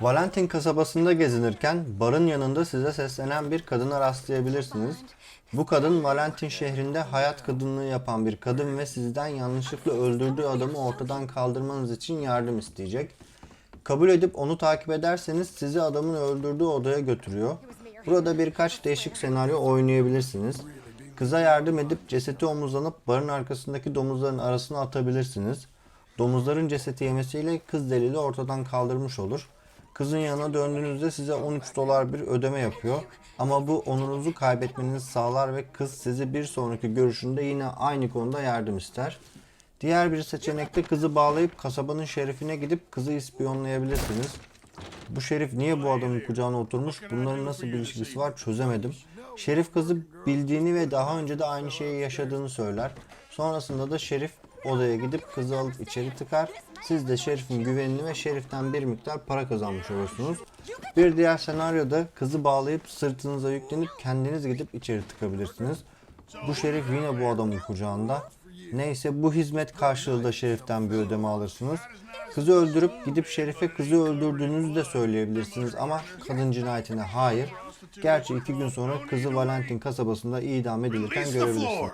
Valentin kasabasında gezinirken barın yanında size seslenen bir kadına rastlayabilirsiniz. Bu kadın Valentin şehrinde hayat kadınlığı yapan bir kadın ve sizden yanlışlıkla öldürdüğü adamı ortadan kaldırmanız için yardım isteyecek. Kabul edip onu takip ederseniz sizi adamın öldürdüğü odaya götürüyor. Burada birkaç değişik senaryo oynayabilirsiniz. Kıza yardım edip cesedi omuzlanıp barın arkasındaki domuzların arasına atabilirsiniz. Domuzların cesedi yemesiyle kız delili ortadan kaldırmış olur. Kızın yanına döndüğünüzde size 13 dolar bir ödeme yapıyor. Ama bu onurunuzu kaybetmenizi sağlar ve kız sizi bir sonraki görüşünde yine aynı konuda yardım ister. Diğer bir seçenekte kızı bağlayıp kasabanın şerifine gidip kızı ispiyonlayabilirsiniz. Bu şerif niye bu adamın kucağına oturmuş bunların nasıl bir ilişkisi var çözemedim. Şerif kızı bildiğini ve daha önce de aynı şeyi yaşadığını söyler. Sonrasında da şerif odaya gidip kızı alıp içeri tıkar. Siz de şerifin güvenini ve şeriften bir miktar para kazanmış olursunuz. Bir diğer senaryoda kızı bağlayıp sırtınıza yüklenip kendiniz gidip içeri tıkabilirsiniz. Bu şerif yine bu adamın kucağında. Neyse bu hizmet karşılığı da şeriften bir ödeme alırsınız. Kızı öldürüp gidip şerife kızı öldürdüğünüzü de söyleyebilirsiniz ama kadın cinayetine hayır. Gerçi iki gün sonra kızı Valentin kasabasında idam edilirken görebilirsiniz.